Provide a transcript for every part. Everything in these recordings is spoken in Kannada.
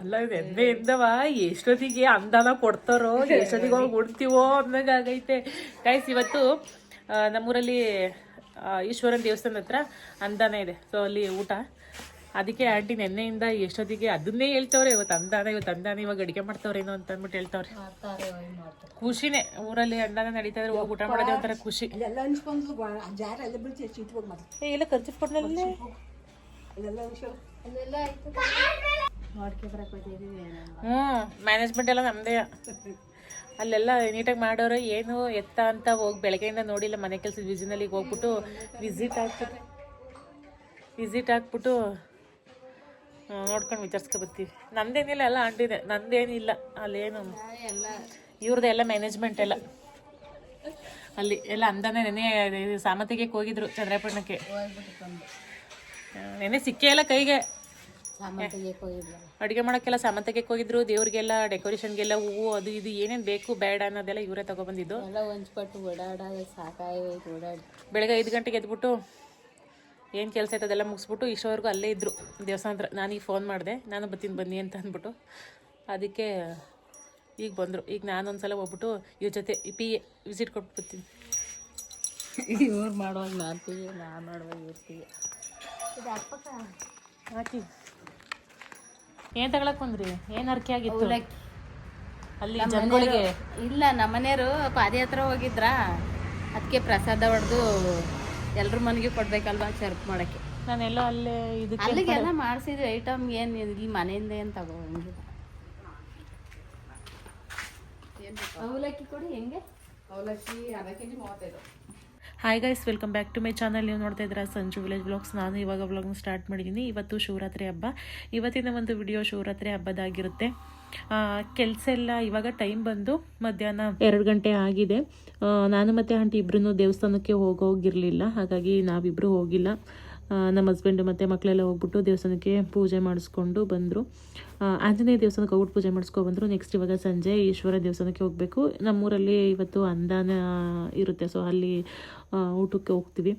ಅಲ್ಲ ನೆನ್ನೆಯಿಂದವ ಎಷ್ಟೊತ್ತಿಗೆ ಅಂದಾನ ಕೊಡ್ತಾರೋ? ಎಷ್ಟೊತ್ತಿಗೆ ಹೋಗಿ ಉಡ್ತೀವೋ ಅನ್ನೋಂಗಾಗೈತೆ ಕಾಯ್ಸ್ ಇವತ್ತು ನಮ್ಮೂರಲ್ಲಿ ಈಶ್ವರನ ದೇವಸ್ಥಾನದ ಹತ್ರ ಅಂದಾನ ಇದೆ. ಸೊ ಅಲ್ಲಿ ಊಟ. ಅದಕ್ಕೆ ಆಂಟಿ ನೆನ್ನೆಯಿಂದ ಎಷ್ಟೊತ್ತಿಗೆ ಅದನ್ನೇ ಹೇಳ್ತವ್ರೆ. ಇವತ್ತು ಅಂದಾನ ಇವತ್ತು ಅಂದಾನ ಇವಾಗ ಅಡಿಗೆ ಮಾಡ್ತವ್ರೇನೋ ಅಂತ ಅಂದ್ಬಿಟ್ಟು ಹೇಳ್ತವ್ರೆ. ಖುಷಿನೇ. ಊರಲ್ಲಿ ಅಂದಾನ ನಡೀತಾ ಇದ್ರೆ ಹೋಗಿ ಊಟ ಮಾಡೋದೇ ಒಂಥರ ಖುಷಿ. ಎಲ್ಲ ಖರ್ಚು ಹ್ಞೂ ಮ್ಯಾನೇಜ್ಮೆಂಟ್ ಎಲ್ಲ ನಮ್ಮದೇ ಅಲ್ಲೆಲ್ಲ ನೀಟಾಗಿ ಮಾಡೋರು ಏನು ಎತ್ತ ಅಂತ ಹೋಗಿ ಬೆಳಗ್ಗೆಯಿಂದ ನೋಡಿಲ್ಲ ಮನೆ ಕೆಲಸದ ವಿಸಿನಲ್ಲಿ ಹೋಗ್ಬಿಟ್ಟು ವಿಸಿಟ್ ಹಾಕ್ಬಿಟ್ಟು ವಿಸಿಟ್ ಹಾಕ್ಬಿಟ್ಟು ನೋಡ್ಕೊಂಡು ನೋಡ್ಕೊಂಡು ವಿಚಾರಿಸ್ಕೊಬರ್ತೀವಿ ನಂದೇನಿಲ್ಲ ಎಲ್ಲ ಅಂಟಿದೆ. ನಂದೇನಿಲ್ಲ ಅಲ್ಲೇನು. ಇವ್ರದ್ದು ಎಲ್ಲ ಮ್ಯಾನೇಜ್ಮೆಂಟ್ ಎಲ್ಲ. ಅಲ್ಲಿ ಎಲ್ಲ ಅಂದಾನೆ ನೆನೆ ಸಾಮಂತಿಗೆ ಹೋಗಿದ್ರು ಚಂದ್ರಪಟ್ಟಣಕ್ಕೆ. ನೆನೆ ಸಿಕ್ಕೇ ಇಲ್ಲ ಕೈಗೆ. ಅಡುಗೆ ಮಾಡೋಕ್ಕೆಲ್ಲ ಸಾಮಂತಕ್ಕೆ ಹೋಗಿದ್ರು ದೇವ್ರಿಗೆಲ್ಲ ಡೆಕೋರೇಷನ್ಗೆಲ್ಲ ಹೂವು ಅದು ಇದು ಏನೇನು ಬೇಕು ಬೇಡ ಅನ್ನೋದೆಲ್ಲ ಇವರೇ ತಗೊಬಂದಿದ್ದು. ಎಲ್ಲ ಹೊಂಚ್ಪಟ್ಟು ಓಡಾಡ ಸಾಕಾಯ್ತು ಓಡಾಡಿ. ಬೆಳಗ್ಗೆ ಐದು ಗಂಟೆಗೆ ಎದ್ಬಿಟ್ಟು ಏನು ಕೆಲಸ ಐತೆ ಅದೆಲ್ಲ ಮುಗಿಸ್ಬಿಟ್ಟು ಇಷ್ಟೋವರೆಗೂ ಅಲ್ಲೇ ಇದ್ದರು ದೇವಸ್ಥಾನ ಹತ್ರ ನಾನೀಗ ಫೋನ್ ಮಾಡಿದೆ ನಾನು ಬರ್ತೀನಿ ಬನ್ನಿ ಅಂತ ಅಂದ್ಬಿಟ್ಟು. ಅದಕ್ಕೆ ಈಗ ಬಂದರು. ಈಗ ನಾನು ಒಂದ್ಸಲ ಹೋಗ್ಬಿಟ್ಟು ಇವ್ರ ಜೊತೆ ಪಿ ಎ ವಿಸಿಟ್ ಕೊಟ್ಟು ಬರ್ತೀನಿ. ಇವ್ರು ಮಾಡುವಾಗ ಮಾಡ್ತೀವಿ ನಾನು ಮಾಡುವಾಗ ಇರ್ತೀವಿ ಹಾಕಿ ಏನು ತಗೊಳಕ್ ಬಂದ್ರಿ? ಏನ್ ಅರ್ಕೆ ಆಗಿತ್ತು? ಅಲ್ಲಿ ಜನಗಳಿಗೆ? ಇಲ್ಲ ನಮ್ಮನೆಯವರು ಹತ್ರ ಹೋಗಿದ್ರ? ಅದಕ್ಕೆ ಪ್ರಸಾದ ಹೊಡೆದು ಎಲ್ರ ಮನೆಗೆ ಕೊಡ್ಬೇಕಲ್ವಾ ಚರ್ಪ್ ಮಾಡಕ್ಕೆ. ನಾನೆಲ್ಲೋ ಅಲ್ಲೇ ಇದಕ್ಕೆ ಅಲ್ಲಿಗೆಲ್ಲ ಮಾಡಿಸಿದ್ವಿ ಐಟಮ್ ಏನು ಇಲ್ಲಿ ಮನೆಯಿಂದ ಏನು ತಗೋಂಗಿಲ್ಲ. ಅವಲಕ್ಕಿ ಕೊಡಿ ಹೆಂಗೆ? ಅವಲಕ್ಕಿ ಅರ್ಧ ಕೆ ಜಿ ಮೂವತ್ತೈದು. Hi guys welcome back to my channel ನೀವು ನೋಡ್ತಾ ಇದ್ದೀರಾ ಸಂಜು ವಿಲೇಜ್ ಬ್ಲಾಗ್ಸ್ ನಾನು ಇವಾಗ ವ್ಲಾಗ್ನ ಸ್ಟಾರ್ಟ್ ಮಾಡಿದ್ದೀನಿ. ಇವತ್ತು ಶಿವರಾತ್ರಿ ಹಬ್ಬ. ಇವತ್ತಿನ ಒಂದು ವಿಡಿಯೋ ಶಿವರಾತ್ರಿ ಹಬ್ಬದಾಗಿರುತ್ತೆ. ಕೆಲಸ ಎಲ್ಲ ಇವಾಗ ಟೈಮ್ ಬಂದು ಮಧ್ಯಾಹ್ನ ಎರಡು ಗಂಟೆ ಆಗಿದೆ. ನಾನು ಮತ್ತು ಆಂಟಿ ಇಬ್ಬರೂ ದೇವಸ್ಥಾನಕ್ಕೆ ಹೋಗೋಗಿರಲಿಲ್ಲ. ಹಾಗಾಗಿ ನಾವಿಬ್ಬರು ಹೋಗಿಲ್ಲ. ನಮ್ಮ ಹಸ್ಬೆಂಡು ಮತ್ತು ಮಕ್ಕಳೆಲ್ಲ ಹೋಗ್ಬಿಟ್ಟು ದೇವಸ್ಥಾನಕ್ಕೆ ಪೂಜೆ ಮಾಡಿಸ್ಕೊಂಡು ಬಂದರು. ಆಂಜನೇಯ ದೇವಸ್ಥಾನಕ್ಕೆ ಹೋಗ್ಬಿಟ್ಟು ಪೂಜೆ ಮಾಡಿಸ್ಕೊಂಡು ಬಂದರು. ನೆಕ್ಸ್ಟ್ ಇವಾಗ ಸಂಜೆ ಈಶ್ವರ ದೇವಸ್ಥಾನಕ್ಕೆ ಹೋಗಬೇಕು. ನಮ್ಮೂರಲ್ಲಿ ಇವತ್ತು ಅಂದಾನ ಇರುತ್ತೆ. ಸೊ ಅಲ್ಲಿ ಊಟಕ್ಕೆ ಹೋಗ್ತೀವಿ.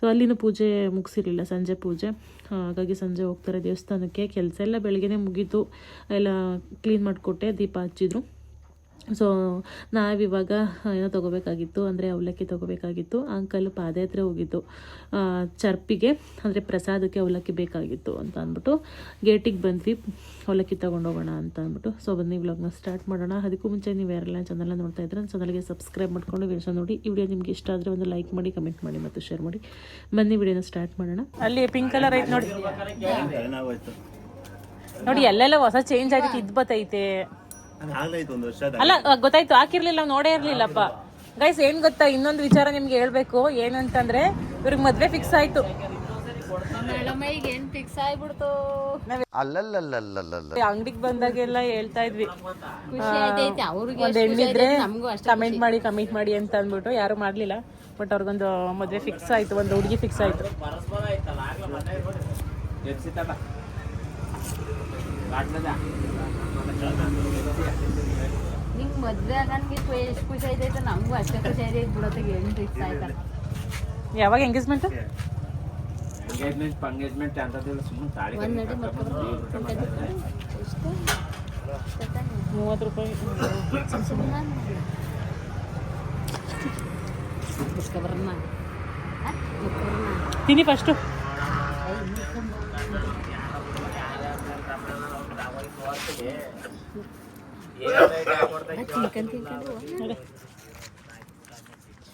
ಸೊ ಅಲ್ಲಿನೂ ಪೂಜೆ ಮುಗಿಸಿರಲಿಲ್ಲ, ಸಂಜೆ ಪೂಜೆ. ಹಾಗಾಗಿ ಸಂಜೆ ಹೋಗ್ತಾರೆ ದೇವಸ್ಥಾನಕ್ಕೆ. ಕೆಲಸ ಎಲ್ಲ ಬೆಳಗ್ಗೆನೇ ಮುಗೀತು. ಎಲ್ಲ ಕ್ಲೀನ್ ಮಾಡಿಕೊಟ್ಟೆ, ದೀಪ ಹಚ್ಚಿದ್ರು. ಸೊ ನಾವಿವಾಗ ಏನೋ ತೊಗೋಬೇಕಾಗಿತ್ತು ಅಂದರೆ ಅವಲಕ್ಕಿ ತೊಗೋಬೇಕಾಗಿತ್ತು ಅಂಕಲ್ ಪಾದಯಾತ್ರೆ ಹೋಗಿದ್ದು. ಚರ್ಪಿಗೆ ಅಂದರೆ ಪ್ರಸಾದಕ್ಕೆ ಅವಲಕ್ಕಿ ಬೇಕಾಗಿತ್ತು ಅಂತ ಅಂದ್ಬಿಟ್ಟು ಗೇಟಿಗೆ ಬಂದ್ವಿ. ಅವಲಕ್ಕಿ ತೊಗೊಂಡೋಗೋಣ ಅಂತ ಅಂದ್ಬಿಟ್ಟು. ಸೊ ಬನ್ನಿ ವ್ಲಾಗ್ನ ಸ್ಟಾರ್ಟ್ ಮಾಡೋಣ. ಅದಕ್ಕೂ ಮುಂಚೆ ನೀವು ಯಾರೆಲ್ಲ ಚಾನಲ್ನ ನೋಡ್ತಾ ಇದ್ರೆ ನನ್ನ ಚಾನಲ್ಗೆ ಸಬ್ಸ್ಕ್ರೈಬ್ ಮಾಡ್ಕೊಂಡು ವಿಡಿಯೋ ನೋಡಿ. ಈ ವಿಡಿಯೋ ನಿಮ್ಗೆ ಇಷ್ಟ ಆದರೆ ಒಂದು ಲೈಕ್ ಮಾಡಿ ಕಮೆಂಟ್ ಮಾಡಿ ಮತ್ತು ಶೇರ್ ಮಾಡಿ. ಬನ್ನಿ ವಿಡಿಯೋನ ಸ್ಟಾರ್ಟ್ ಮಾಡೋಣ. ಅಲ್ಲಿ ಪಿಂಕ್ ಕಲರ್ ಐತೆ ನೋಡಿ. ನೋಡಿ ಎಲ್ಲೆಲ್ಲ ಹೊಸ ಚೇಂಜ್ ಆಗಿ ಇದು ಬತ್ತೈತೆ ಅಲ್ಲ ಗೊತ್ತಾಯ್ತು ಹಾಕಿರ್ಲಿಲ್ಲ ನೋಡೇ ಇರ್ಲಿಲ್ಲಪ್ಪ ಗೈಸ್ ಏನ್ ಗೊತ್ತಾ? ಇನ್ನೊಂದು ವಿಚಾರ ನಿಮ್ಗೆ ಹೇಳ್ಬೇಕು. ಏನಂತಂದ್ರೆ ಇವ್ರಿಗೆ ಮದ್ವೆ ಫಿಕ್ಸ್ ಆಯ್ತು. ಅಂಗಡಿಗೆ ಬಂದಾಗೆಲ್ಲ ಹೇಳ್ತಾ ಇದ್ವಿ. ಒಂದ್ ಹೆಣ್ಣಿದ್ರೆ ನಮಗೂ ಅಷ್ಟೇ ಕಮೆಂಟ್ ಮಾಡಿ ಕಮೆಂಟ್ ಮಾಡಿ ಅಂತ ಅಂದ್ಬಿಟ್ಟು ಯಾರು ಮಾಡ್ಲಿಲ್ಲ. ಬಟ್ ಅವ್ರಿಗೊಂದು ಮದ್ವೆ ಫಿಕ್ಸ್ ಆಯ್ತು ಒಂದು ಹುಡುಗಿ ಫಿಕ್ಸ್ ಆಯ್ತು. ನಿಂಗೆ ಮದ್ವೆ ಆಗನ್ಗೆ ಎಷ್ಟು ಖುಷಿ ಐತೈತೆ ನಮಗೂ ಅಷ್ಟೇ ಖುಷಿ ಆಯ್ತೈತೆ ಬಿಡೋತ್ತಿಗೆ ಏನು ಫಿಕ್ಸ್ ಆಯ್ತಲ್ಲ. ಯಾವಾಗ ಎಂಗೇಜ್ಮೆಂಟ್ ಎಂಗೇಜ್ಮೆಂಟ್ ಎಂಗೇಜ್ಮೆಂಟ್ ಅಂತದಿಲ್ಲ ಸುಮ್ಮನೆ ತಾಳಿ ಮೂವತ್ತು ರೂಪಾಯಿ. ತಿನ್ನಿ ಫಸ್ಟು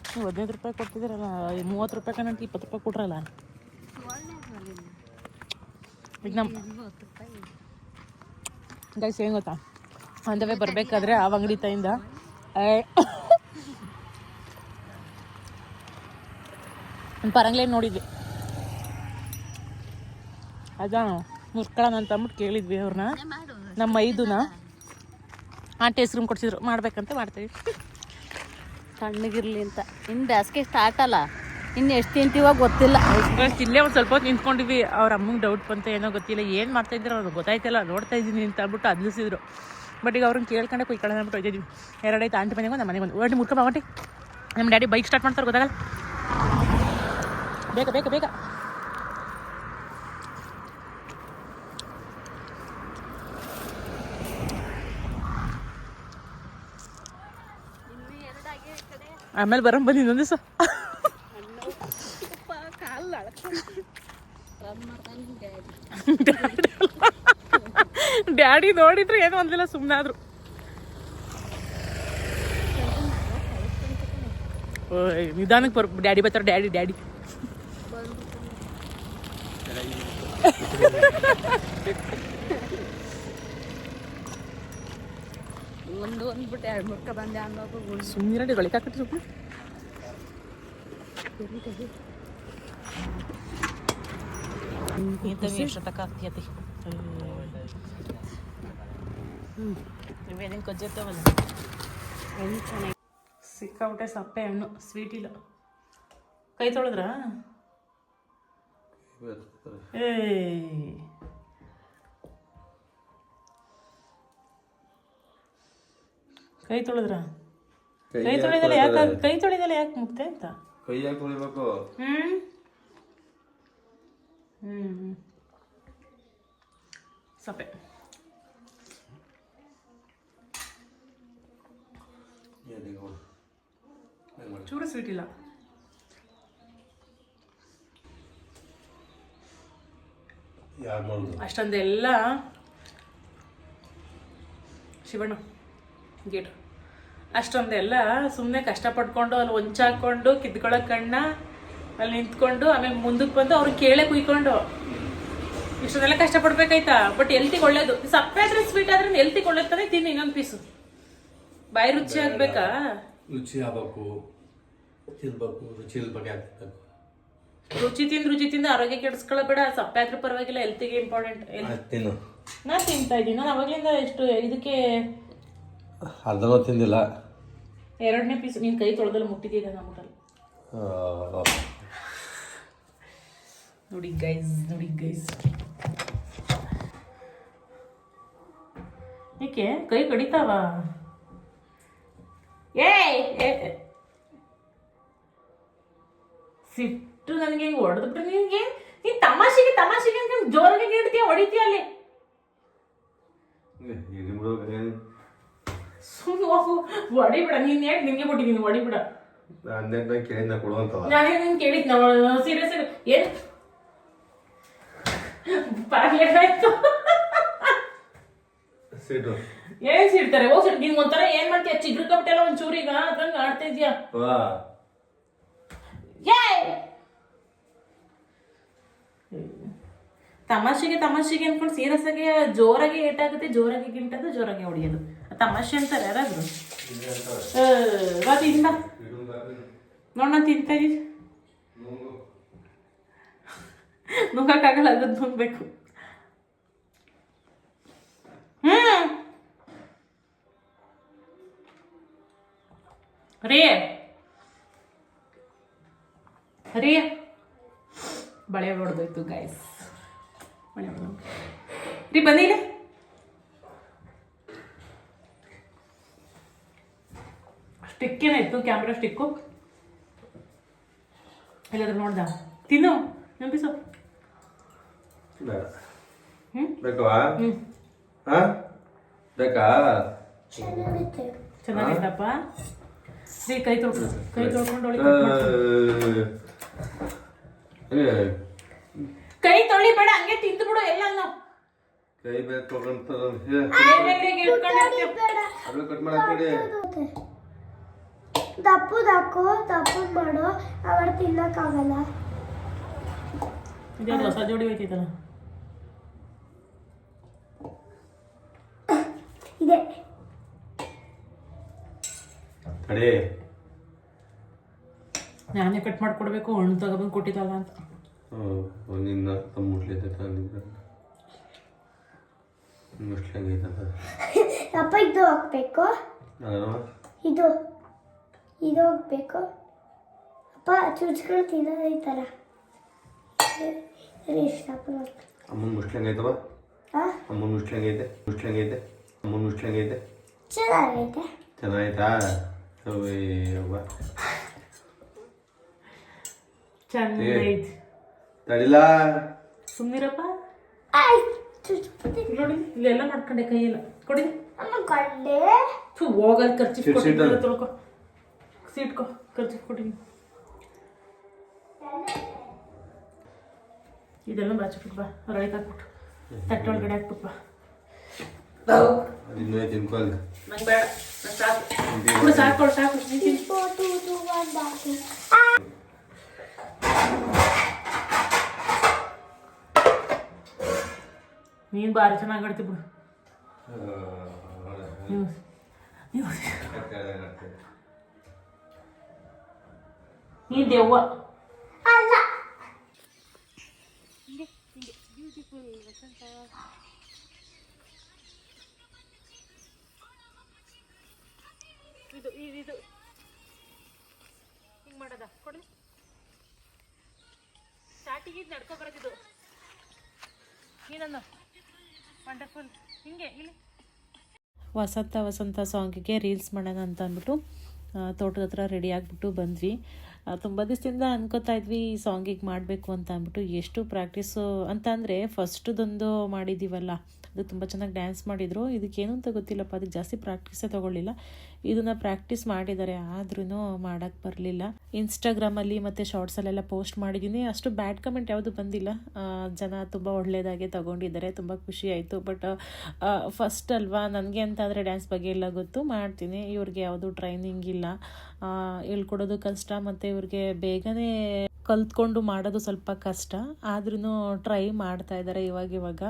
ನೀವು ಹದಿನೈದು ರೂಪಾಯಿ ಕೊಡ್ತಿದ್ದೀರಲ್ಲ ಮೂವತ್ತು ರೂಪಾಯಿ ಕನ್ನಂತ ಇಪ್ಪತ್ತು ರೂಪಾಯಿ ಕೊಟ್ರಲ್ಲ ಈಗ ನಮ್ಮ ಗೈಸ್ ಏನು ಗೊತ್ತಾ? ಅಂದವೇ ಬರಬೇಕಾದ್ರೆ ಆ ಅಂಗಡಿ ತಾಯಿಂದ ಪರಂಗ್ಲೇ ನೋಡಿದ್ವಿ. ಅದ ಮುರ್ಕೊಳ್ಳೋಣ ಅಂತ ಅಂದ್ಬಿಟ್ಟು ಕೇಳಿದ್ವಿ ಅವ್ರನ್ನ ನಮ್ಮ ಐದುನ? ಆಂಟಿ ಹೆಸರು ಕೊಡ್ಸಿದ್ರು. ಮಾಡ್ಬೇಕಂತ ಮಾಡ್ತೀವಿ. ತಣ್ಣಗಿರ್ಲಿ ಅಂತ. ಇನ್ನು ಬೇಸಿಗೆ ಸ್ಟಾರ್ಟ್ ಅಲ್ಲ. ಇನ್ನು ಎಷ್ಟು ತಿಂತೀವ ಗೊತ್ತಿಲ್ಲ. ಇಲ್ಲೇ ಒಂದು ಸ್ವಲ್ಪ ಹೊತ್ತು ನಿಂತ್ಕೊಂಡಿದ್ವಿ. ಅವ್ರ ಅಮ್ಮಂಗೆ ಡೌಟ್ ಬಂತ ಏನೋ ಗೊತ್ತಿಲ್ಲ. ಏನು ಮಾಡ್ತಾ ಇದ್ರು ಅವ್ರು ಗೊತ್ತಾಯ್ತಲ್ಲ. ನೋಡ್ತಾ ಇದ್ದೀನಿ ಅಂತ ಅಂದ್ಬಿಟ್ಟು ಅದ್ಲಿಸಿದ್ರು. ಬಟ್ ಈಗ ಅವ್ರನ್ನ ಕೇಳ್ಕೊಂಡೆ ಕುಯ್ಕೊಳ್ಳೋಣ ಅಂದ್ಬಿಟ್ಟು ಹೋಗಿದ್ವಿ ಎರಡೈತೆ ಆಂಟಿ ಮನೆಗೆ ನಮ್ಮ ಮನೆಗೆ ಬಂದು. ಓಟಿ ಮುಟ್ಕೊಂಬ ಹೊಂಟಿ ನಮ್ಮ ಡ್ಯಾಡಿ ಬೈಕ್ ಸ್ಟಾರ್ಟ್ ಮಾಡ್ತಾರೆ ಗೊತ್ತಾಗಲ್ಲ? ಬೇಗ ಬೇಗ ಬೇಗ. ಆಮೇಲೆ ಬರಂಬ ಇನ್ನೊಂದು ದಿವಸ. ಡ್ಯಾಡಿ ನೋಡಿದ್ರೆ ಏನೋ ಒಂದಿಲ್ಲ ಸುಮ್ಮನೆ ಆದ್ರು ನಿಧಾನಕ್ಕೆ ಬರ್ ಡ್ಯಾಡಿ ಬರ್ತಾರೆ, ಡ್ಯಾಡಿ ಡ್ಯಾಡಿ. ಒಂದು ಒಂದ್ಬಿಟ್ಟು ಎರಡು ಮುರ್ಕ ಬಂದೆ ಅನ್ನೋದು ಸುಮ್ಮನೆ ಗಳಿಕೆ ಎಷ್ಟೊತ್ತಕ್ಕ ಆಗ್ತಿಯತಿ ಇವೇನೇನು ಕೊಜ್ಜಿರ್ತಾವಲ್ಲ ಹೆಣ್ಣು ಚೆನ್ನಾಗಿ. ಸಿಕ್ಕಾಬಿಟ್ಟೆ ಸಪ್ಪೆ ಹಣ್ಣು ಸ್ವೀಟ್ ಇಲ್ಲ. ಕೈ ತೊಳೆದ್ರಾ? ಏ ಕೈ ತೊಳೆದ್ರ? ಕೈ ತೊಳೆದಲ್ಲ ಯಾಕೆ ಕೈ ತೊಳೆದಲ್ಲ ಯಾಕೆ ಮುಕ್ತೆ ಅಂತ? ಕೈ ಯಾಕೆ ತೊಳಿಬೇಕು? ಹ್ಮ್. ಹ್ಮ್ ಸಪ್ಪೆ. ಚೂರು ಸ್ವೀಟ್ ಇಲ್ಲ. ಅಷ್ಟೊಂದೆಲ್ಲ ಶಿವಣ್ಣ. ಗೇಟ್ ಅಷ್ಟೊಂದೆಲ್ಲ ಸುಮ್ಮನೆ ಕಷ್ಟಪಟ್ಕೊಂಡು ಅಲ್ಲಿ ಹೊಂಚಾಕೊಂಡು ಕಿದ್ಕೊಳ್ಳೋ ಕಣ್ಣ ಅಲ್ಲಿ ನಿಂತ್ಕೊಂಡು ಆಮೇಲೆ ಮುಂದಕ್ಕೆ ಬಂದು ಅವ್ರು ಕೇಳೇ ಕುಯ್ಕೊಂಡು. ಇಷ್ಟೊಂದೆಲ್ಲ ಕಷ್ಟಪಡ್ಬೇಕಾಯ್ತಾ? ಬಟ್ ಎಲ್ತಿಗೆ ಒಳ್ಳೇದು. ಸಪ್ಪೆ ಆದ್ರೆ ಸ್ವೀಟ್ ಆದ್ರೆ ಎಲ್ತಿಗೆ ಒಳ್ಳೇದು ತಾನೇ ತಿನ್ನಿ ಇನ್ನೊಂದು ಪೀಸು ಬಾಯಿ ರುಚಿ ಆಗ್ಬೇಕಾ? ರುಚಿ ಆಗ್ಬೇಕು ತಿನ್ಬೇಕು ರುಚಿ ಬಗ್ಗೆ ಆಗ್ಬೇಕು ರುಚಿ ತಿಂದು ರುಚಿ ತಿಂದು ಆರೋಗ್ಯ ಕೆಡಿಸ್ಕೊಳ್ಳಬೇಡ ಸಪ್ಪೆ ಆದ್ರೆ ಪರವಾಗಿಲ್ಲ ಹೆಲ್ತಿಗೆ ಇಂಪಾರ್ಟೆಂಟ್ ನಾ ತಿಂತಾ ಇದ್ದೀನಿ. ನಾನು ಅವಾಗಲಿಂದ ಎಷ್ಟು ಇದಕ್ಕೆ ಅರ್ಧನೂ ತಿಂದಿಲ್ಲ. ಎರಡನೇ ಪೀಸ್ ನೀನು ಕೈ ತೊಳೆದಲ್ಲಿ ಮುಟ್ಟಿದ್ದೀಗ ನಮ್ಮಲ್ಲಿ ನೋಡಿ ಗೈಸ್ ನೋಡಿ ಗೈಸ್ ಏಕೆ? ಕೈ ಕಡಿತಾವ? ಏ ಸಿಟ್ಟು ನನಗೆ ಹಿಂಗೆ ಹೊಡೆದ್ಬಿಟ್ರೆ ನಿನಗೆ? ನೀನು ತಮಾಷೆಗೆ ತಮಾಷೆಗೆ ಅಂತ ಜೋರಾಗಿ ನೀಡ್ತೀಯ ಹೊಡಿತೀಯ ಅಲ್ಲಿ ಸುಮ್ಮನೆ ಹೋಗು ಹೊಡಿಬಿಡ ನೀನು ಯಾಕೆ ನಿಂಗೆ ಕೊಟ್ಟಿದ್ದೀನಿ ಹೊಡಿಬಿಡ ಬಿಡ? ಕೇಳಿದ ಕೊಡುವಂತವ ನಾನೇ ನಿನ್ ಕೇಳಿದ್ ನಾವು ಸೀರಿಯಸ್ ಏನ್? ಪಾರ್ಲೆಟ್ ಆಯ್ತು ಸೀಟು ಏನ್ ಸಿಡ್ತಾರೆ? ಹೋಗ್ ಸಿಡ್ ನಿನ್ ಒಂಥರ ಏನ್ ಮಾಡ್ತೀಯ? ಚಿಗ್ರ ಕಬಿಟ್ಟೆಲ್ಲ ಒಂದ್ ಚೂರಿಗ ಅದಂಗ ಆಡ್ತಾ ಇದೀಯ? ವಾ. ತಮಾಷೆಗೆ ತಮಾಷೆಗೆ ಅನ್ಕೊಂಡು ಸೀರಿಯಸ್ ಆಗಿ ಜೋರಾಗಿ ಏಟಾಗುತ್ತೆ ಜೋರಾಗಿ ಗಿಂಟದು ಜೋರಾಗಿ ಹೊಡಿಯೋದು. ತಮಾಷೆ ಅಂತಾರೆ ಯಾರಾದ್ರು? ಬಾ ತಿಂದ ನೋಡ್ ನಾನು ತಿಂತಾ ಇದೀನಿ ನುಂಗಕ್ಕಾಗಲ್ಲ ಅದನ್ನ ನುಂಗ್ಬೇಕು. ಹ್ಮ್. ರೀ ರೀ ಬಳೆ ಹೊಡೆದೋಯ್ತು ಗಾಯ್ಸ್ ಬಳೆ ಹೊಡೆದು ರೀ ಬಂದಿಲ್ಲ ಸ್ಟಿಕ್ ಇತ್ತು ಕ್ಯಾಮ್ರಾ ಸ್ಟಿಕ್ಕು. ಎಲ್ಲಾದ್ರೂ ನೋಡ್ದ? ತಿನ್ನು ನೆನಪಿಸು. ಬೇಕವಾ ಹ್ಮ್? ಹಾ? ಬೇಕಾ? ಚೆನ್ನಾಗಿತ್ತಪ್ಪ ರೀ ಕೈ ತೊಳ್ಕೊಂಡು ಕೈ ತೊಳ್ಕೊಂಡು ಕೈ ತೊಳಿ ಬೇಡ ಹಂಗೆ ತಿಂದು ಬಿಡು ಎಲ್ಲ ಕೈ ಬೇಕು ತೊಗೊಂತ ಕಟ್ ಮಾಡಕ್ ಕೊಡಿ ದಪ್ಪ ಮಾಡೋ ಅವಳು ತಿನ್ನಕ್ಕಾಗಲ್ಲ. ಇದೇನು ಹೊಸ ಜೋಡಿ ಹೋಯ್ತಿತ್ತಲ್ಲ ಇದೆ. ತಡೆ. ನಾನೇ ಕಟ್ ಮಾಡ್ಕೊಡ್ಬೇಕು ಹಣ್ಣು ತಗೊಬಂದು ಕೊಟ್ಟಿದ್ದಲ್ಲ ಅಂತ. ಹ್ಞೂ ನಿನ್ನ ತಮ್ಮ ಮುಟ್ಲಿದೆ ತಂದಿದ್ದ. ಮುಟ್ಲಂಗೈತದ ಅಪ್ಪ ಇದು ಹಾಕ್ಬೇಕು. ನಾನು ಇದು. ಇದು ಹೋಗ್ಬೇಕು ಅಪ್ಪ ಚುಚ್ಕೊಂಡು ತಿನ್ನೋದು ಈ ಥರ. ನನಗೆ ಇಷ್ಟಪ್ಪ ಮಾಡ್ತೀನಿ ಅಮ್ಮನ ಮುಟ್ಲಂಗೈತವ ಐತೆ ಅಮ್ಮನ ಮುಟ್ಲಂಗೈತೆ ಮುಟ್ಲಂಗೈತೆ ಅಮ್ಮನ ಮುಟ್ಲಂಗೈತೆ ಚೆನ್ನಾಗೈತೆ. ಚೆನ್ನಾಗೈತಾ? ಅವ್ವ ಚೆನ್ನಾಗೈತಿ. ತಡಿಲ? ಸುಮ್ಮನಿರಪ್ಪ ಆಯ್ತು ಚುಚ್ಬಿಡ್ತೀನಿ ನೋಡಿ ಇಲ್ಲೆಲ್ಲ ಮಾಡ್ಕೊಂಡೆ ಕೈಯೆಲ್ಲ. ಕೊಡಿ ಅಮ್ಮ ಕೊಂಡೆ. ಹೋಗಲ್ ಖರ್ಚು ಸಿಟ್ ತೊಳ್ಕೊ ಸೀಟ್ಕೊ ಖರ್ಚು ಕೊಡಿ ಇದೆಲ್ಲ ಬಾಚಿಬಿಟ್ಟು ಬಾ ಹೊರಗೆ ಹಾಕ್ಬಿಟ್ಟು ತಟ್ಟೆ ಒಳಗಡೆ ಹಾಕ್ಬಿಟ್ಟು ಬಾ ಇನ್ನೂ ತಿನ್ಕೊಲ್ ನಂಗೆ ಬೇಡ ನಂಗ್ ಸಾಕು ಬಿಡು, ಸಾಕು ಕೊಡು, ಸಾಕು ನೀನ್ ತಿನ್ನು. Four two two one back ನೀನು ಭಾರಿ ಚೆನ್ನಾಗಿ ಆಡ್ತಿ ಬಿಡು ನೀವು ನೀವು ನೀನು ದೆವ್ವ ಅಲ್ಲ ಇದು ಇದು ಹಿಂಗೆ ಮಾಡೋದ ಕೊಡಿ ಸ್ಟಾರ್ಟಿಗೆ ಇದು ನಡ್ಕೊ ಬರೋದಿದು ನೀನನ್ನು ವಂಡರ್ಫುಲ್ ಹಿಂಗೆ ಇಲ್ಲಿ ವಸಂತ ವಸಂತ ಸಾಂಗಿಗೆ ರೀಲ್ಸ್ ಮಾಡೋಣ ಅಂತ ಅಂದ್ಬಿಟ್ಟು ತೋಟದ ಹತ್ರ ರೆಡಿ ಆಗಿಬಿಟ್ಟು ಬಂದ್ವಿ. ತುಂಬ ದಿವಸದಿಂದ ಅನ್ಕೋತಾ ಇದ್ವಿ, ಈ ಸಾಂಗಿಗೆ ಮಾಡಬೇಕು ಅಂತ ಅಂದ್ಬಿಟ್ಟು, ಎಷ್ಟು ಪ್ರಾಕ್ಟೀಸು ಅಂತ ಅಂದರೆ ಫಸ್ಟ್ದೊಂದು ಮಾಡಿದ್ದೀವಲ್ಲ ಅದು ತುಂಬ ಚೆನ್ನಾಗಿ ಡ್ಯಾನ್ಸ್ ಮಾಡಿದರು. ಇದಕ್ಕೇನು ಅಂತ ಗೊತ್ತಿಲ್ಲಪ್ಪ, ಅದಕ್ಕೆ ಜಾಸ್ತಿ ಪ್ರಾಕ್ಟೀಸೇ ತೊಗೊಳ್ಳಿಲ್ಲ. ಇದನ್ನು ಪ್ರಾಕ್ಟೀಸ್ ಮಾಡಿದ್ದಾರೆ ಆದ್ರೂ ಮಾಡೋಕ್ಕೆ ಬರಲಿಲ್ಲ. ಇನ್ಸ್ಟಾಗ್ರಾಮಲ್ಲಿ ಮತ್ತು ಶಾರ್ಟ್ಸಲ್ಲೆಲ್ಲ ಪೋಸ್ಟ್ ಮಾಡಿದ್ದೀನಿ ಅಷ್ಟು ಬ್ಯಾಡ್ ಕಮೆಂಟ್ ಯಾವುದು ಬಂದಿಲ್ಲ. ಜನ ತುಂಬ ಒಳ್ಳೆಯದಾಗೆ ತಗೊಂಡಿದ್ದಾರೆ, ತುಂಬ ಖುಷಿ ಆಯಿತು. ಬಟ್ ಫಸ್ಟ್ ಅಲ್ವಾ, ನನಗೆ ಅಂತ ಆದರೆ ಡ್ಯಾನ್ಸ್ ಬಗ್ಗೆ ಎಲ್ಲ ಗೊತ್ತು. ಮಾಡ್ತೀನಿ. ಇವ್ರಿಗೆ ಯಾವುದು ಟ್ರೈನಿಂಗ್ ಇಲ್ಲ. ಹೇಳ್ಕೊಡೋದು ಕಷ್ಟ, ಮತ್ತು ಇವ್ರಿಗೆ ಬೇಗನೆ ಕಲ್ತ್ಕೊಂಡು ಮಾಡೋದು ಸ್ವಲ್ಪ ಕಷ್ಟ. ಆದ್ರೂ ಟ್ರೈ ಮಾಡ್ತಾ ಇದ್ದಾರೆ ಇವಾಗ ಇವಾಗ.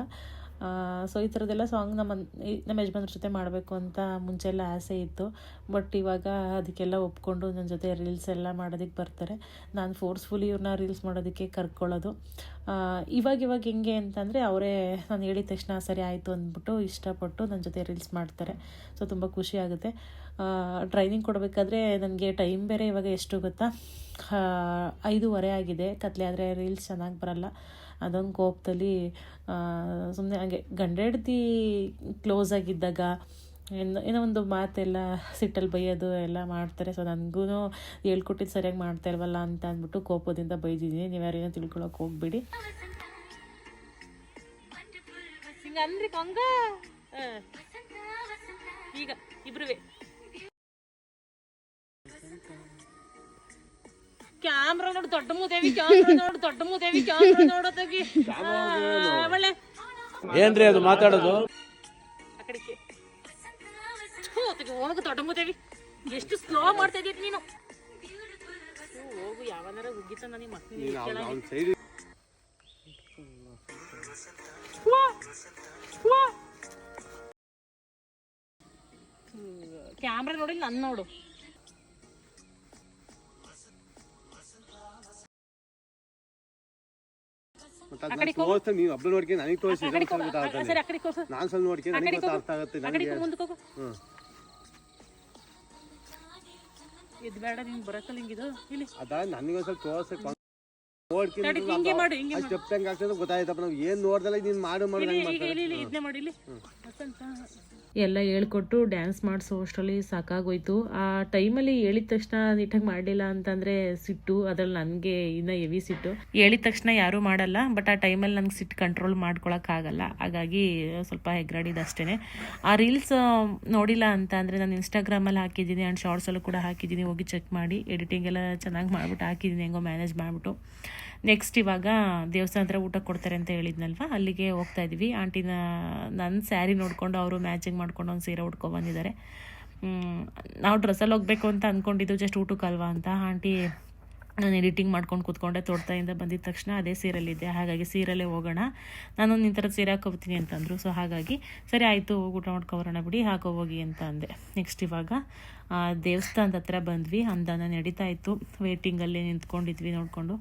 ಸೊ ಈ ಥರದ್ದೆಲ್ಲ ಸಾಂಗ್ ನಮ್ಮ ನಮ್ಮ ಯಜಮಾನ್ರ ಜೊತೆ ಮಾಡಬೇಕು ಅಂತ ಮುಂಚೆ ಎಲ್ಲ ಆಸೆ ಇತ್ತು. ಬಟ್ ಇವಾಗ ಅದಕ್ಕೆಲ್ಲ ಒಪ್ಕೊಂಡು ನನ್ನ ಜೊತೆ ರೀಲ್ಸ್ ಎಲ್ಲ ಮಾಡೋದಕ್ಕೆ ಬರ್ತಾರೆ. ನಾನು ಫೋರ್ಸ್ಫುಲಿ ಇವ್ರನ್ನ ರೀಲ್ಸ್ ಮಾಡೋದಕ್ಕೆ ಕರ್ಕೊಳ್ಳೋದು. ಇವಾಗ ಇವಾಗ ಹೆಂಗೆ ಅಂತಂದರೆ ಅವರೇ ನಾನು ಹೇಳಿದ ತಕ್ಷಣ ಸರಿ ಆಯಿತು ಅಂದ್ಬಿಟ್ಟು ಇಷ್ಟಪಟ್ಟು ನನ್ನ ಜೊತೆ ರೀಲ್ಸ್ ಮಾಡ್ತಾರೆ. ಸೊ ತುಂಬ ಖುಷಿ ಆಗುತ್ತೆ. ಟ್ರೈನಿಂಗ್ ಕೊಡಬೇಕಾದ್ರೆ ನನಗೆ ಟೈಮ್ ಬೇರೆ ಇವಾಗ ಎಷ್ಟು ಗೊತ್ತಾ? ಐದೂವರೆ ಆಗಿದೆ. ಕತ್ಲೆ ಆದರೆ ರೀಲ್ಸ್ ಚೆನ್ನಾಗಿ ಬರಲ್ಲ. ಅದೊಂದು ಕೋಪದಲ್ಲಿ ಸುಮ್ಮನೆ ಹಾಗೆ ಗಂಡ ಹೆಂಡ್ತಿ ಕ್ಲೋಸ್ ಆಗಿದ್ದಾಗ ಏನೋ ಏನೋ ಒಂದು ಮಾತೆಲ್ಲ ಸಿಟ್ಟಲ್ಲಿ ಬೈಯೋದು ಎಲ್ಲ ಮಾಡ್ತಾರೆ. ಸೊ ನನಗೂ ಹೇಳ್ಕೊಟ್ಟಿದ್ದು ಸರಿಯಾಗಿ ಮಾಡ್ತಾ ಇಲ್ವಲ್ಲ ಅಂತ ಅಂದ್ಬಿಟ್ಟು ಕೋಪದಿಂದ ಬೈದಿದ್ದೀನಿ. ನೀವು ಯಾರೇನೋ ತಿಳ್ಕೊಳಕ್ಕೆ ಹೋಗ್ಬೇಡಿ. ಹಿಂಗನ್ರಿ ಕಂಗ ಈಗ, ಇಬ್ರುವೆ. ಕ್ಯಾಮ್ರಾ ನೋಡು ದೊಡ್ಡ ಮೂದೇವಿ ಕ್ಯಾಮ್ರಾ ನೋಡು ದೊಡ್ಡ ಮೂದೇವಿ ಕ್ಯಾಮ್ರಾ ನೋಡೋದಾಗಿ ಒಳ್ಳೆ ಏನ್ರಿ ಅದು ಮಾತಾಡೋದು ಆ ಕಡೆಗೆ ಥು, ಅತ್ತಿಗೆ ಹೋಗು ದೊಡ್ಡ ಮೂದೇವಿ ಎಷ್ಟು ಸ್ಲೋ ಮಾಡ್ತಾ ಇದೀಯ ನೀನು ಥು, ಹೋಗು ಯಾವನಾರ ಉಗ್ಗಿತ ನನಗೆ ಮತ್ತೆ ಕ್ಯಾಮ್ರಾ ನೋಡಿ ನನ್ನ ನೋಡು ನೀವು ನನಗೆ ತೋರಿಸಿ. ಸರಿ ಹೋಗು. ನಾನು ಸ್ವಲ್ಪ ನನಗೆ ಅರ್ಥ ಆಗುತ್ತೆ ನನಗೆ. ಮುಂದಕ್ಕೆ ಹೋಗು. ಹ್ಮ್. ಇದು ಬೇಡ ನಿಂಗೆ ಬರತ್ತಲ್ಲ ಹಿಂಗಿದು. ಇಲ್ಲಿ. ಅದ ನನಗೆ ಒಂದ್ ಸ್ವಲ್ಪ ತೋರ್ಸಕ್ ನೋಡ್ಕೊಂಡು ಹಿಂಗೆ ಮಾಡು ಹಿಂಗೆ ಮಾಡು. ಸ್ಟೆಪ್ ಹೆಂಗ್ ಆಗ್ತದೆ ಗೊತ್ತಾಯ್ತಪ್ಪ. ನಾವು ಏನ್ ನೋಡ್ದಲ್ಲ ನೀನ್ ಮಾಡು ಮಾಡು ಇಲ್ಲಿ, ನಂಗೆ ಈಗ ಇಲ್ಲಿ ಇಲ್ಲಿ ಇದನ್ನೇ ಮಾಡಿ ಇಲ್ಲಿ. ಎಲ್ಲ ಹೇಳ್ಕೊಟ್ಟು ಡ್ಯಾನ್ಸ್ ಮಾಡಿಸೋ ಅಷ್ಟರಲ್ಲಿ ಸಾಕಾಗೋಯ್ತು. ಆ ಟೈಮಲ್ಲಿ ಹೇಳಿದ ತಕ್ಷಣ ನೀಟಾಗಿ ಮಾಡಲಿಲ್ಲ ಅಂತಂದರೆ ಸಿಟ್ಟು, ಅದ್ರಲ್ಲಿ ನನಗೆ ಇನ್ನೂ ಹೆವಿ ಸಿಟ್ಟು. ಹೇಳಿದ ತಕ್ಷಣ ಯಾರೂ ಮಾಡಲ್ಲ ಬಟ್ ಆ ಟೈಮಲ್ಲಿ ನನಗೆ ಸಿಟ್ಟು ಕಂಟ್ರೋಲ್ ಮಾಡ್ಕೊಳಕ್ಕಾಗಲ್ಲ ಹಾಗಾಗಿ ಸ್ವಲ್ಪ ಹೆಗ್ರಾಡಿದ್ದು ಅಷ್ಟೇ ಆ ರೀಲ್ಸ್ ನೋಡಿಲ್ಲ ಅಂತ ಅಂದರೆ ನಾನು ಇನ್ಸ್ಟಾಗ್ರಾಮಲ್ಲಿ ಹಾಕಿದ್ದೀನಿ ಆ್ಯಂಡ್ ಶಾರ್ಟ್ಸಲ್ಲೂ ಕೂಡ ಹಾಕಿದ್ದೀನಿ, ಹೋಗಿ ಚೆಕ್ ಮಾಡಿ. ಎಡಿಟಿಂಗ್ ಎಲ್ಲ ಚೆನ್ನಾಗಿ ಮಾಡಿಬಿಟ್ಟು ಹಾಕಿದ್ದೀನಿ, ಹೆಂಗೋ ಮ್ಯಾನೇಜ್ ಮಾಡಿಬಿಟ್ಟು. ನೆಕ್ಸ್ಟ್ ಇವಾಗ ದೇವಸ್ಥಾನ ಹತ್ರ ಊಟ ಕೊಡ್ತಾರೆ ಅಂತ ಹೇಳಿದ್ನಲ್ವ? ಅಲ್ಲಿಗೆ ಹೋಗ್ತಾ ಇದ್ವಿ. ಆಂಟಿನ ನನ್ನ ಸ್ಯಾರಿ ನೋಡಿಕೊಂಡು ಅವರು ಮ್ಯಾಚಿಂಗ್ ಮಾಡ್ಕೊಂಡು ಒಂದು ಸೀರೆ ಉಟ್ಕೊ ಬಂದಿದ್ದಾರೆ. ನಾವು ಡ್ರೆಸ್ಸಲ್ಲಿ ಹೋಗಬೇಕು ಅಂತ ಅಂದ್ಕೊಂಡಿದ್ದು ಜಸ್ಟ್ ಊಟಕ್ಕಲ್ವಾ ಅಂತ. ಆಂಟಿ ನಾನು ಎಡಿಟಿಂಗ್ ಮಾಡ್ಕೊಂಡು ಕೂತ್ಕೊಂಡೆ, ತೋಟದಿಂದ ಬಂದಿದ ತಕ್ಷಣ ಅದೇ ಸೀರೆಯಲ್ಲಿದ್ದೆ. ಹಾಗಾಗಿ ಸೀರೆಲ್ಲೇ ಹೋಗೋಣ. ನಾನು ನಿನ್ನ ಥರ ಸೀರೆ ಹಾಕೋತೀನಿ ಅಂತಂದರು ಸೊ ಹಾಗಾಗಿ ಸರಿ ಆಯಿತು, ಊಟ ಮಾಡ್ಕೊಬರೋಣ ಬಿಡಿ, ಹಾಕೋ ಹೋಗಿ ಅಂತ ಅಂದೆ. ನೆಕ್ಸ್ಟ್ ಇವಾಗ ದೇವಸ್ಥಾನದ ಹತ್ರ ಬಂದ್ವಿ. ಅಂದಾನ ನಡೀತಾ ಇತ್ತು. ವೇಟಿಂಗಲ್ಲಿ ನಿಂತ್ಕೊಂಡಿದ್ವಿ ನೋಡಿಕೊಂಡು.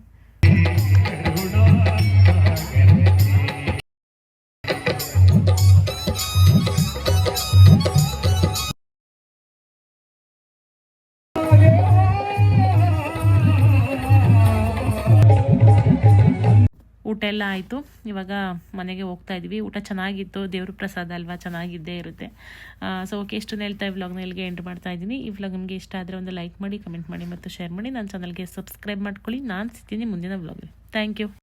কেন ಊಟ ಎಲ್ಲ ಆಯಿತು. ಇವಾಗ ಮನೆಗೆ ಹೋಗ್ತಾ ಇದ್ವಿ. ಊಟ ಚೆನ್ನಾಗಿತ್ತು. ದೇವ್ರ ಪ್ರಸಾದ ಅಲ್ವಾ? ಚೆನ್ನಾಗಿದ್ದೇ ಇರುತ್ತೆ. ಸೊ ಓಕೆ ಇಷ್ಟನ್ನು ಹೇಳ್ತಾ ಈ ವ್ಲಾಗ್ನ ಇಲ್ಲಿಗೆ ಎಂಡ್ ಮಾಡ್ತಾ ಇದ್ದೀನಿ ಈ ವ್ಲಾಗ್ ನಿಮಗೆ ಇಷ್ಟ ಆದರೆ ಒಂದು ಲೈಕ್ ಮಾಡಿ ಕಮೆಂಟ್ ಮಾಡಿ ಮತ್ತು ಶೇರ್ ಮಾಡಿ. ನನ್ನ ಚಾನಲ್ಗೆ ಸಬ್ಸ್ಕ್ರೈಬ್ ಮಾಡ್ಕೊಳ್ಳಿ. ನಾನು ಸಿಗ್ತೀನಿ ಮುಂದಿನ ವ್ಲಾಗಲ್ಲಿ ಥ್ಯಾಂಕ್ ಯು